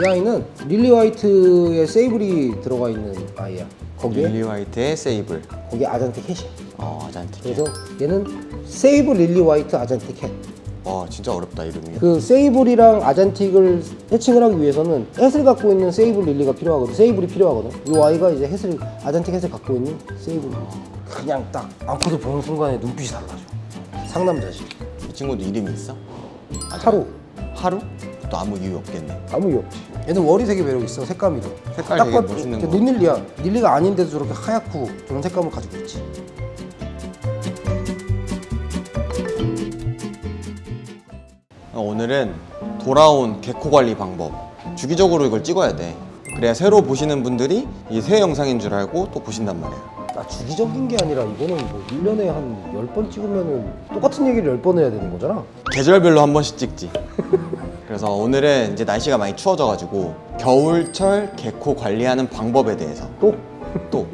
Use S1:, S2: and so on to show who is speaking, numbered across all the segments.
S1: 이 아이는 릴리 화이트의 세이블이 들어가 있는 아이야. 거기에
S2: 릴리 화이트의 세이블.
S1: 거기에 아잔티 캣이야.
S2: 어, 아잔티.
S1: 그래서 얘는 세이블 릴리 화이트 아잔티 캣.
S2: 와, 진짜 어렵다 이름이.
S1: 그 세이블이랑 아잔틱을 해칭을 하기 위해서는 햇을 갖고 있는 세이블 릴리가 필요하거든. 세이블이 필요하거든. 이 아이가 이제 햇을 아잔틱 햇을 갖고 있는 세이블. 그냥 딱 안고도 보는 순간에 눈빛이 달라져. 상남자지.
S2: 이 친구도 이름이 있어?
S1: 하루.
S2: 하루? 또 아무 이유 없겠네.
S1: 아무 이유 없지. 얘는 월이 되게 매력 있어. 색감이.
S2: 색깔
S1: 딱
S2: 되게
S1: 봐도
S2: 멋있는 거.
S1: 논릴리야. 릴리가 아닌데도 저렇게 하얗고 저런 색감을 가지고 있지.
S2: 오늘은 돌아온 개코 관리 방법. 주기적으로 이걸 찍어야 돼. 그래야 새로 보시는 분들이 이 새 영상인 줄 알고 또 보신단 말이야.
S1: 나 주기적인 게 아니라 이거는 뭐 1년에 한 10번 찍으면은 똑같은 얘기를 10번 해야 되는 거잖아.
S2: 계절별로 한 번씩 찍지. 그래서 오늘은 이제 날씨가 많이 추워져가지고 겨울철 개코 관리하는 방법에 대해서
S1: 또
S2: 또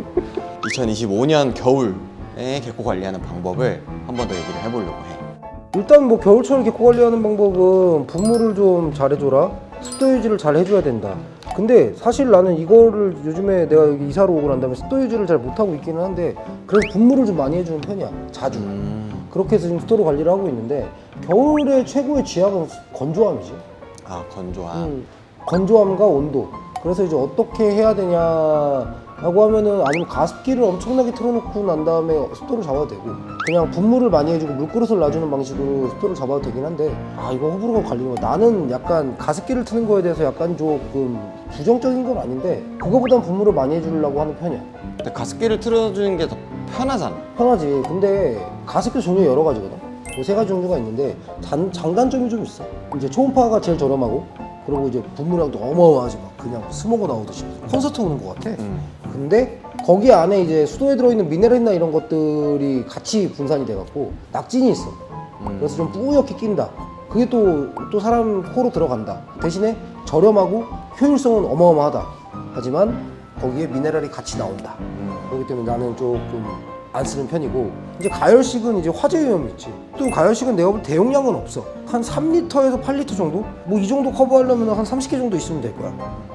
S2: 2025년 겨울에 개코 관리하는 방법을 한 번 더 얘기를 해보려고 해.
S1: 일단 뭐 겨울철 개코 관리하는 방법은 분무를 좀 잘해줘라. 습도 유지를 잘 해줘야 된다. 근데 사실 나는 이거를 요즘에 내가 여기 이사로 오고 난 다음에 습도 유지를 잘 못하고 있기는 한데 그래서 분무를 좀 많이 해주는 편이야 자주.
S2: 음,
S1: 그렇게 해서 지금 습도를 관리를 하고 있는데 겨울의 최고의 쥐약은 건조함이지
S2: 아 건조함.
S1: 음, 건조함과 온도. 그래서 이제 어떻게 해야 되냐라고 하면은 아니면 가습기를 엄청나게 틀어놓고 난 다음에 습도를 잡아도 되고 그냥 분무를 많이 해주고 물그릇을 놔주는 방식으로 습도를 잡아도 되긴 한데 아 이거 호불호가 갈리는 거 나는 약간 가습기를 트는 거에 대해서 약간 조금 부정적인 건 아닌데 그거보단 분무를 많이 해주려고 하는 편이야
S2: 근데 가습기를 틀어주는 게 더 편하잖아.
S1: 편하지 근데 가습기 종류 여러 가지거든 뭐 세 가지 종류가 있는데 단, 장단점이 좀 있어 이제 초음파가 제일 저렴하고 그리고 이제 분무량도 어마어마하지 막 그냥 스모그 나오듯이 콘서트 오는 것 같아
S2: 음.
S1: 근데 거기 안에 이제 수도에 들어있는 미네랄이나 이런 것들이 같이 분산이 돼갖고 낙진이 있어
S2: 음.
S1: 그래서 좀 뿌옇게 낀다 그게 또, 또 사람 코로 들어간다 대신에 저렴하고 효율성은 어마어마하다 하지만 거기에 미네랄이 같이 나온다
S2: 음.
S1: 그렇기 때문에 나는 조금 안 쓰는 편이고 이제 가열식은 이제 화재 위험이 있지. 또 가열식은 내가 볼때 대용량은 없어. 한 3리터에서 8리터 정도? 뭐 이 정도 커버하려면 한 30개 정도 있으면 될 거야.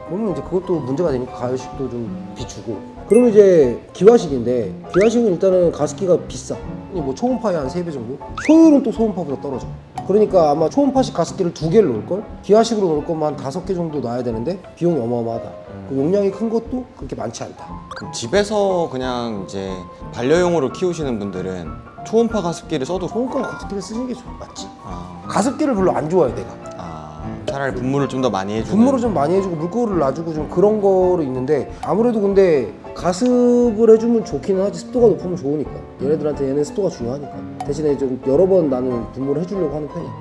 S1: 그러면 이제 그것도 문제가 되니까 가열식도 좀 비추고. 그러면 이제 기화식인데 기화식은 일단은 가습기가 비싸. 이뭐 초음파의 한 3배 정도? 효율은 또 소음파보다 떨어져 그러니까 아마 초음파식 가습기를 두 개를 놓을걸? 기화식으로 놓을 거면 한 다섯 개 정도 놔야 되는데 비용이 어마어마하다. 그 용량이 큰 것도 그렇게 많지 않다.
S2: 그럼 집에서 그냥 이제 반려용으로 키우시는 분들은 초음파 가습기를 써도
S1: 소음과 가습기를 쓰는 게 좋- 맞지?
S2: 아,
S1: 가습기를 별로 안 좋아해 내가.
S2: 아 차라리 분무를 좀 더 많이 해주는.
S1: 분무를 좀 많이 해주고 물고를 놔주고 좀 그런 거로 있는데 아무래도 근데 가습을 해주면 좋기는 하지. 습도가 높으면 좋으니까. 얘네들한테 얘네 습도가 중요하니까 대신에 좀 여러 번 나는 분무를 해주려고 하는 편이야.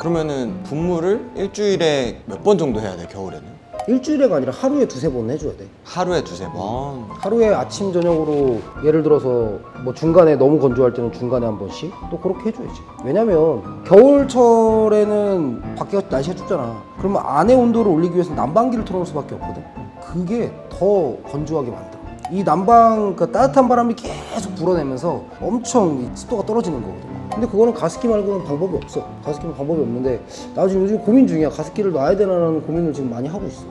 S2: 그러면은 분무를 일주일에 몇 번 정도 해야 돼 겨울에는?
S1: 일주일에가 아니라 하루에 두세 번 해줘야 돼.
S2: 하루에 두세 번.
S1: 하루에 아침 저녁으로 예를 들어서 뭐 중간에 너무 건조할 때는 중간에 한 번씩? 또 그렇게 해줘야지. 왜냐면 겨울철에는 밖에 날씨가 춥잖아. 그러면 안에 온도를 올리기 위해서 난방기를 틀어놓을 수밖에 없거든. 그게 더 건조하게 만들어 이 난방 그 따뜻한 바람이 계속 불어내면서 엄청 이 습도가 떨어지는 거거든 근데 그거는 가습기 말고는 방법이 없어. 가습기는 방법이 없는데 나 지금 요즘 고민 중이야. 가습기를 놔야 되나라는 고민을 지금 많이 하고 있어.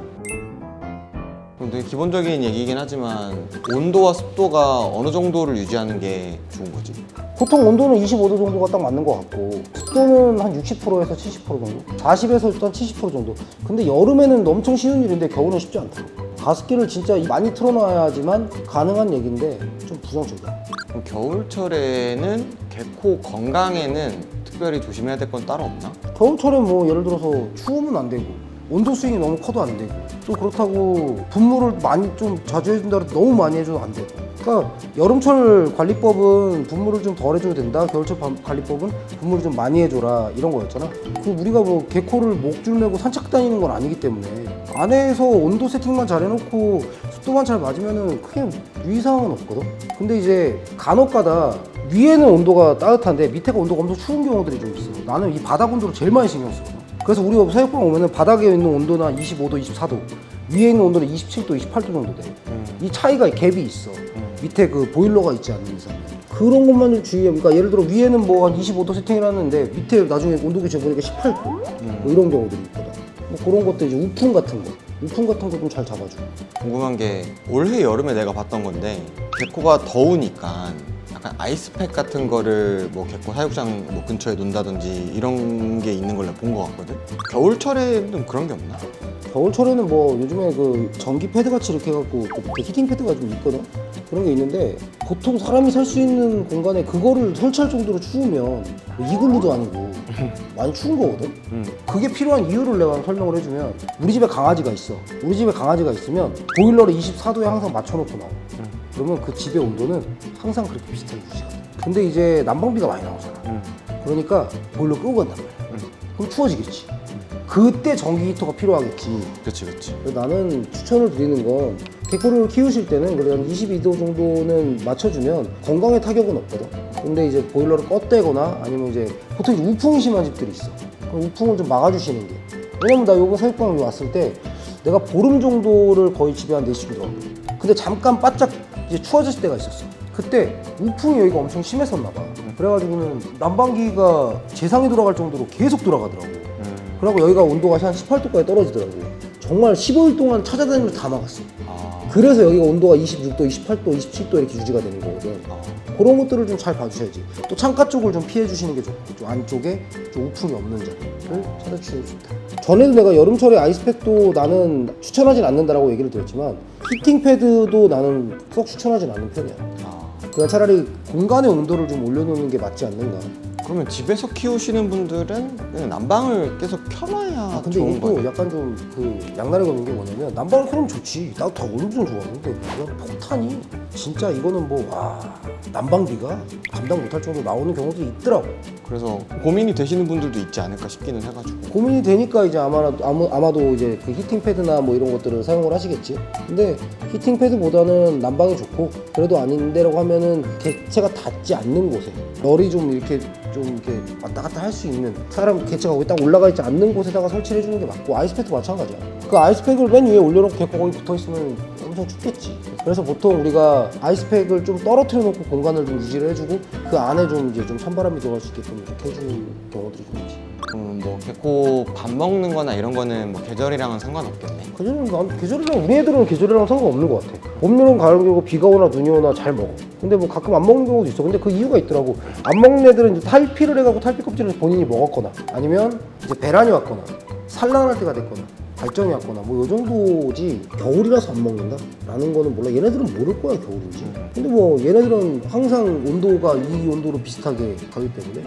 S2: 근데 기본적인 얘기긴 하지만 온도와 습도가 어느 정도를 유지하는 게 좋은 거지.
S1: 보통 온도는 25도 정도가 딱 맞는 것 같고 습도는 한 60%에서 70% 정도? 40에서 한70% 정도? 근데 여름에는 엄청 쉬운 일인데 겨울은 쉽지 않더라고 가습기를 진짜 많이 틀어놔야지만 가능한 얘기인데 좀 부정적이야
S2: 그럼 겨울철에는 개코 건강에는 특별히 조심해야 될 건 따로 없나?
S1: 겨울철에 뭐 예를 들어서 추우면 안 되고 온도 스윙이 너무 커도 안 되고 또 그렇다고 분무를 많이 좀 자주 해준다 해도 너무 많이 해줘도 안 되고 그러니까 여름철 관리법은 분무를 좀 덜 해줘야 된다. 겨울철 반- 관리법은 분무를 좀 많이 해줘라. 이런 거였잖아. 그 우리가 뭐 개코를 목줄 메고 산책 다니는 건 아니기 때문에 안에서 온도 세팅만 잘 해놓고 습도만 잘 맞으면은 크게 유의사항은 없거든. 근데 이제 간혹가다 위에는 온도가 따뜻한데 밑에가 온도가 엄청 추운 경우들이 좀 있어. 나는 이 바닥 온도를 제일 많이 신경 쓰거든 그래서 우리 사육방 오면은 바닥에 있는 온도는 한 25도, 24도, 위에 있는 온도는 27도, 28도 정도 돼. 이 차이가 갭이 있어. 밑에 그 보일러가 있지 않는 이상. 그런 것만 좀 주의해. 그러니까 예를 들어 위에는 뭐 한 25도 세팅을 하는데 밑에 나중에 온도계 재보니까 18도. 뭐 이런 경우들이 있거든. 뭐 그런 것들 이제 우풍 같은 거 우풍 같은 거 좀 잘 잡아줘
S2: 궁금한 게 올해 여름에 내가 봤던 건데 개코가 더우니까 약간 아이스팩 같은 거를 뭐 개코 사육장 뭐 근처에 놓는다든지 이런 게 있는 걸본것 같거든. 겨울철에는 그런 게 없나?
S1: 겨울철에는 뭐 요즘에 그 전기 패드 같이 이렇게 해갖고 그 밑에 히팅 패드가 좀 있거든 그런 게 있는데 보통 사람이 살 수 있는 공간에 그거를 설치할 정도로 추우면 뭐 이글루도 아니고 많이 추운 거거든
S2: 음.
S1: 그게 필요한 이유를 내가 설명을 해주면 우리 집에 강아지가 있어 우리 집에 강아지가 있으면 보일러를 24도에 항상 맞춰놓고 나와 그러면 그 집의 온도는 항상 그렇게 비슷하게 유지가 돼 근데 이제 난방비가 많이 나오잖아
S2: 음.
S1: 그러니까 보일러 끄고 간단 말이야 그럼 추워지겠지 그때 전기 히터가 필요하겠지
S2: 그렇지, 그렇지.
S1: 나는 추천을 드리는 건 개코를 키우실 때는 그래도 한 22도 정도는 맞춰주면 건강에 타격은 없거든. 근데 이제 보일러를 껐대거나 아니면 이제 보통 이제 우풍이 심한 집들이 있어. 그럼 우풍을 좀 막아주시는 게. 왜냐면 나 요번 사육방 왔을 때 내가 보름 정도를 거의 집에 한 4시간 들어갔거든. 근데 잠깐 바짝 이제 추워졌을 때가 있었어. 그때 우풍이 여기가 엄청 심했었나 봐. 그래가지고는 난방기가 재상이 돌아갈 정도로 계속 돌아가더라고.
S2: 음.
S1: 그리고 여기가 온도가 한 18도까지 떨어지더라고. 정말 15일 동안 찾아다니면서 다 막았어.
S2: 아.
S1: 그래서 여기가 온도가 26도, 28도, 27도 이렇게 유지가 되는 거거든.
S2: 아.
S1: 그런 것들을 좀 잘 봐주셔야지. 또 창가 쪽을 좀 피해 주시는 게 좋고, 좀 안쪽에 좀 우풍이 없는 자리를 찾아주시는 게 좋다. 전에도 내가 여름철에 아이스팩도 나는 추천하진 않는다라고 얘기를 드렸지만 히팅 패드도 나는 썩 추천하진 않는 편이야.
S2: 아.
S1: 그냥 차라리 공간의 온도를 좀 올려놓는 게 맞지 않는가.
S2: 그러면 집에서 키우시는 분들은 그냥 난방을 계속 켜놔야
S1: 아 근데
S2: 좋은
S1: 이것도
S2: 거예요.
S1: 약간 좀 그 양날의 검인 게 뭐냐면 난방을 켜면 좋지 나도 다 엄청 좋아하는데 그냥 폭탄이 진짜 이거는 뭐와 난방비가 감당 못할 정도로 나오는 경우도 있더라고
S2: 그래서 고민이 되시는 분들도 있지 않을까 싶기는 해가지고.
S1: 고민이 되니까 이제 아마 아무, 아마도 이제 그 히팅 패드나 뭐 이런 것들을 사용을 하시겠지 근데 히팅 패드보다는 난방이 좋고 그래도 아닌데라고 하면은 개체가 닿지 않는 곳에 널이 좀 이렇게 좀 이렇게 왔다 갔다 할 수 있는 사람 개체가 거기 딱 올라가 있지 않는 곳에다가 설치를 해주는 게 맞고 아이스팩도 마찬가지야. 그 아이스팩을 맨 위에 올려놓고 개코 거기 붙어 있으면 엄청 춥겠지 그래서 보통 우리가 아이스팩을 좀 떨어뜨려 놓고 공간을 좀 유지를 해주고 그 안에 좀 이제 좀 찬바람이 들어갈 수 있게끔 이렇게 해주는 경우들이 좀 있지
S2: 그럼 뭐 개코 밥 먹는 거나 이런 거는 뭐 계절이랑은 상관없겠네.
S1: 계절은 난 계절이랑 우리 애들은 계절이랑 상관없는 것 같아. 봄, 여름, 가을, 겨울 비가 오나 눈이 오나 잘 먹어. 근데 뭐 가끔 안 먹는 경우도 있어. 근데 그 이유가 있더라고. 안 먹는 애들은 이제 탈피를 해갖고 탈피 껍질을 본인이 먹었거나 아니면 이제 배란이 왔거나 산란할 때가 됐거나 발정이 왔거나 뭐 요 정도지 겨울이라서 안 먹는다? 라는 거는 몰라. 얘네들은 모를 거야 겨울인지. 근데 뭐 얘네들은 항상 온도가 이 온도로 비슷하게 가기 때문에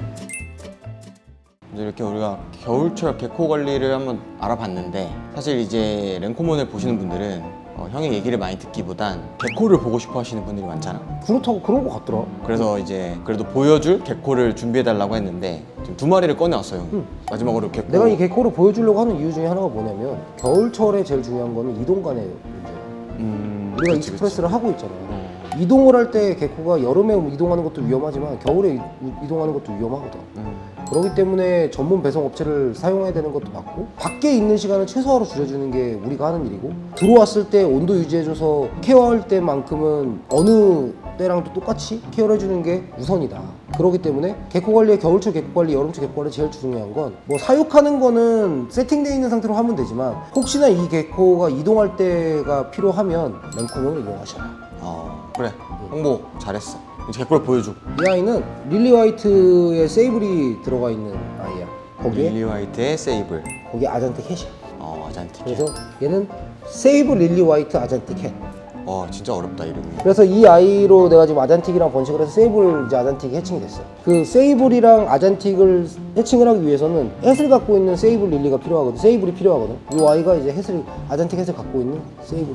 S2: 이제 이렇게 우리가 겨울철 개코 관리를 한번 알아봤는데 사실 이제 랭코몬을 보시는 분들은 어, 형의 얘기를 많이 듣기보단 개코를 보고 싶어 하시는 분들이 많잖아.
S1: 그렇다고 그런 거 같더라.
S2: 그래서 이제 그래도 보여줄 개코를 준비해달라고 했는데 지금 두 마리를 꺼내왔어요.
S1: 응.
S2: 마지막으로 개코.
S1: 내가 이 개코를 보여주려고 하는 이유 중에 하나가 뭐냐면 겨울철에 제일 중요한 거는 이동 간의 문제야.
S2: 음,
S1: 우리가
S2: 그치, 그치.
S1: 익스프레스를 하고 있잖아.
S2: 어,
S1: 이동을 할 때 개코가 여름에 이동하는 것도 위험하지만 겨울에 이- 이동하는 것도 위험하거든.
S2: 음,
S1: 그렇기 때문에 전문 배송 업체를 사용해야 되는 것도 맞고 밖에 있는 시간을 최소화로 줄여주는 게 우리가 하는 일이고 들어왔을 때 온도 유지해줘서 케어할 때만큼은 어느 때랑도 똑같이 케어를 해주는 게 우선이다. 그렇기 때문에 개코 관리에 겨울철 개코 관리, 여름철 개코 관리 제일 중요한 건 뭐 사육하는 거는 세팅되어 있는 상태로 하면 되지만 혹시나 이 개코가 이동할 때가 필요하면 랭코몬을 이용하셔라.
S2: 어, 그래. 홍보 잘했어. 이제 개코를 보여줘.
S1: 이 아이는 릴리 화이트의 세이블이 들어가 있는 아이야. 거기에
S2: 릴리 화이트의 세이블.
S1: 거기에 아잔티 캣이야.
S2: 어, 아잔티켓.
S1: 그래서 얘는 세이브 릴리 화이트 아잔티 캣.
S2: 어, 진짜 어렵다 이름이.
S1: 그래서 이 아이로 내가 지금 아잔틱이랑 번식을 해서 세이블 이제 아잔틱이 해칭이 됐어. 그 세이블이랑 아잔틱을 해칭을 하기 위해서는 햇을 갖고 있는 세이블 릴리가 필요하거든. 세이블이 필요하거든. 이 아이가 이제 햇을 아잔틱 햇을 갖고 있는 세이블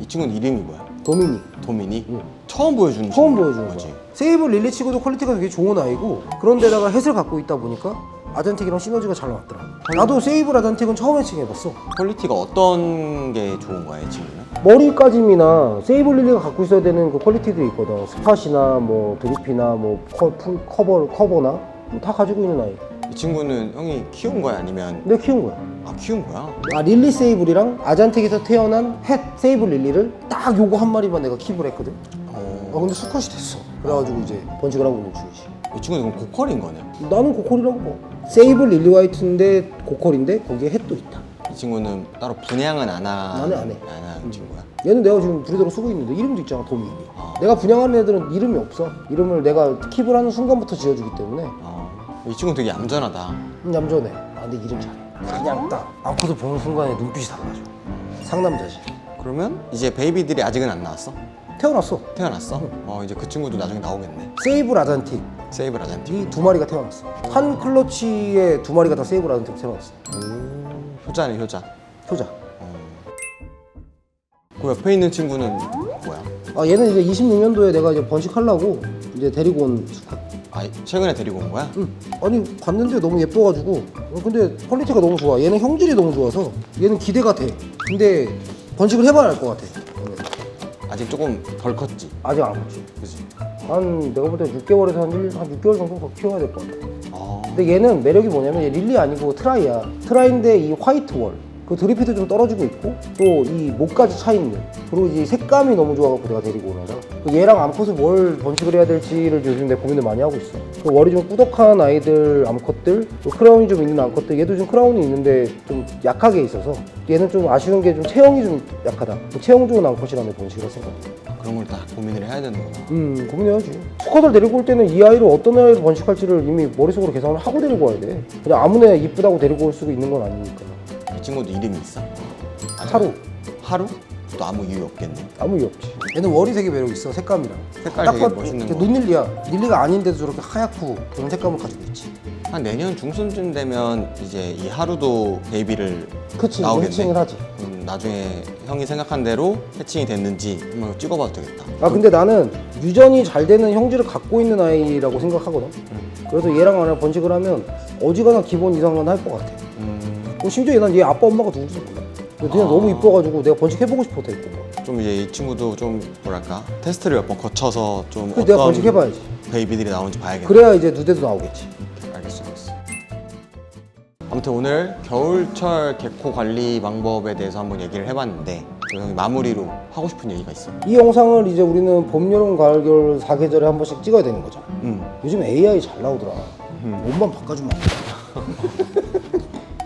S2: 이 친구는 이름이 뭐야?
S1: 도미니.
S2: 도미니?
S1: 응.
S2: 처음 보여주는
S1: 처음
S2: 친구.
S1: 보여주는
S2: 거지.
S1: 거지. 세이블 릴리 치고도 퀄리티가 되게 좋은 아이고 그런데다가 햇을 갖고 있다 보니까 아잔틱이랑 시너지가 잘 나왔더라. 나도 세이블 아잔틱은 처음 해칭해봤어.
S2: 퀄리티가 어떤 게 좋은 거야, 이 친구는?
S1: 머리까짐이나 세이블 릴리가 갖고 있어야 되는 그 퀄리티들이 있거든. 스팟이나 뭐 드리피나 뭐 커, 풀, 커버, 커버나 뭐다 가지고 있는 아이.
S2: 이 친구는 형이 키운 거야, 아니면
S1: 내가 키운 거야.
S2: 아 키운 거야?
S1: 아 릴리 세이블이랑 아잔텍에서 태어난 햇 세이블 릴리를 딱 요거 한 마리만 내가 킵을 했거든. 아
S2: 어,
S1: 근데 수컷이 됐어. 그래가지고 이제 번식을 하고 있는 중이지.
S2: 이 친구는 그럼 고퀄인 거네.
S1: 나는 고퀄이라고 봐. 세이블 릴리 화이트인데 고퀄인데 거기에 햇도 있다.
S2: 이 친구는 따로 분양은 안 하.
S1: 안 해, 안 해.
S2: 안 하는 친구야.
S1: 얘는 내가 지금 브리더로 쓰고 있는데 이름도 있잖아 도미
S2: 아.
S1: 내가 분양하는 애들은 이름이 없어 이름을 내가 킵을 하는 순간부터 지어주기 때문에
S2: 어, 이 친구 되게 얌전하다.
S1: 음, 얌전해 아 근데 이름 잘해 그냥 딱 안고서 보는 순간에 눈빛이 달라져 상남자지
S2: 그러면 이제 베이비들이 아직은 안 나왔어?
S1: 태어났어
S2: 태어났어? 어 이제 그 친구도 나중에 나오겠네.
S1: 세이브 라잔틱
S2: 세이브 라잔티.
S1: 이두 마리가 태어났어 한 클러치에 두 마리가 다 세이브 라잔틱 태어났어
S2: 효자네 효자.
S1: 효자
S2: 그 옆에 있는 친구는 뭐야?
S1: 아 얘는 이제 26년도에 내가 이제 번식하려고 이제 데리고 온 수컷
S2: 아 최근에 데리고 온 거야?
S1: 응. 아니 봤는데 너무 예뻐가지고 어, 근데 퀄리티가 너무 좋아 얘는 형질이 너무 좋아서 얘는 기대가 돼 근데 번식을 해봐야 알것 같아 얘는.
S2: 아직 조금 덜 컸지.
S1: 아직 안 컸지
S2: 그지?
S1: 한 내가 볼 때 6개월에서 한, 1, 한 6개월 정도 더 키워야 될 것 같아
S2: 어.
S1: 근데 얘는 매력이 뭐냐면 얘 릴리 아니고 트라이야 트라이인데 이 화이트 월. 그 드리피도 좀 떨어지고 있고 또 이 목까지 차 있는 그리고 이 색감이 너무 좋아갖고 내가 데리고 온 애라. 그 얘랑 암컷을 뭘 번식을 해야 될지를 요즘 내 고민을 많이 하고 있어. 그 월이 좀 꾸덕한 아이들 암컷들 또 크라운이 좀 있는 암컷들 얘도 좀 크라운이 있는데 좀 약하게 있어서 얘는 좀 아쉬운 게 좀 체형이 좀 약하다. 그 체형 좋은 암컷이라면 번식을 할 생각
S2: 그런 걸 다 고민을 해야 되는구나.
S1: 음 고민해야지. 수컷을 데리고 올 때는 이 아이를 어떤 아이를 번식할지를 이미 머릿속으로 계산을 하고 데리고 와야 돼. 그냥 아무나 이쁘다고 데리고 올 수도 있는 건 아니니까
S2: 이 친구도 이름이 있어? 아니,
S1: 하루
S2: 하루? 또 아무 이유 없겠네.
S1: 아무 이유 없지 얘는 월이 되게 매력 있어 색감이랑
S2: 색깔
S1: 딱
S2: 되게
S1: 봐도
S2: 멋있는
S1: 이렇게
S2: 거.
S1: 논닐리야 닐리가 아닌데도 저렇게 하얗고 그런 색감을 가지고 있지
S2: 한 내년 중순쯤 되면 이제 이 하루도 베이비를
S1: 그치
S2: 나오겠네.
S1: 해칭을 하지
S2: 음, 나중에 형이 생각한 대로 해칭이 됐는지 한번 찍어봐도 되겠다.
S1: 아 근데 나는 유전이 잘 되는 형질을 갖고 있는 아이라고 생각하거든 그래서 얘랑 하나 번식을 하면 어지간한 기본 이상은 할 것 같아
S2: 음,
S1: 어, 심지어 얘는 얘 아빠 엄마가 누군지 몰라 근데 그냥
S2: 아.
S1: 너무 이뻐가지고 내가 번식해보고 싶어 데리고 온 거야
S2: 좀 이제 이 친구도 좀 뭐랄까 테스트를 몇 번 거쳐서 좀
S1: 그래서 내가 번식해봐야지
S2: 베이비들이 나오는지 봐야겠네.
S1: 그래야 이제 누대도 나오겠지
S2: 알겠어, 알겠어. 아무튼 오늘 겨울철 개코 관리 방법에 대해서 한번 얘기를 해봤는데 그 형이 마무리로 하고 싶은 얘기가 있어.
S1: 이 영상을 이제 우리는 봄, 여름, 가을, 겨울 4계절에 한 번씩 찍어야 되는 거잖아
S2: 음.
S1: 요즘 AI 잘 나오더라 몸만 바꿔주면 안 돼.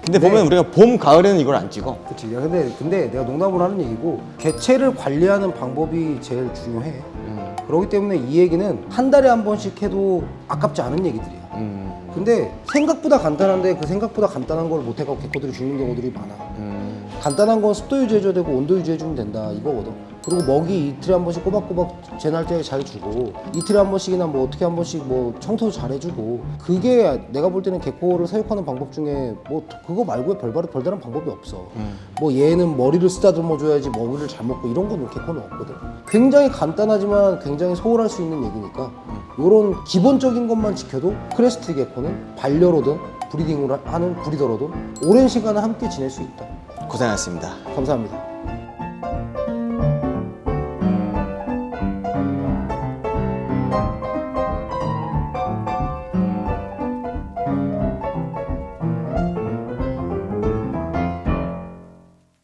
S2: 근데 보면 우리가 봄, 가을에는 이걸 안 찍어.
S1: 그치. 야, 근데, 근데 내가 농담으로 하는 얘기고, 개체를 관리하는 방법이 제일 중요해.
S2: 음.
S1: 그렇기 때문에 이 얘기는 한 달에 한 번씩 해도 아깝지 않은 얘기들이야.
S2: 음.
S1: 근데 생각보다 간단한데 그 생각보다 간단한 걸 못해갖고 개코들이 죽는 경우들이 많아.
S2: 음.
S1: 간단한 건 습도 유지해줘야 되고 온도 유지해주면 된다 이거거든. 그리고 먹이 이틀에 한 번씩 꼬박꼬박 재날 때 잘 주고 이틀에 한 번씩이나 뭐 어떻게 한 번씩 뭐 청소도 잘 해주고 그게 내가 볼 때는 개코를 사육하는 방법 중에 뭐 그거 말고 별다른 별다른 방법이 없어.
S2: 음.
S1: 뭐 얘는 머리를 쓰다듬어 줘야지 먹이를 잘 먹고 이런 거는 개코는 없거든. 굉장히 간단하지만 굉장히 소홀할 수 있는 얘기니까 이런 기본적인 것만 지켜도 크레스트 개코는 반려로든 브리딩을 하는 브리더로든 오랜 시간을 함께 지낼 수 있다
S2: 고생하셨습니다.
S1: 감사합니다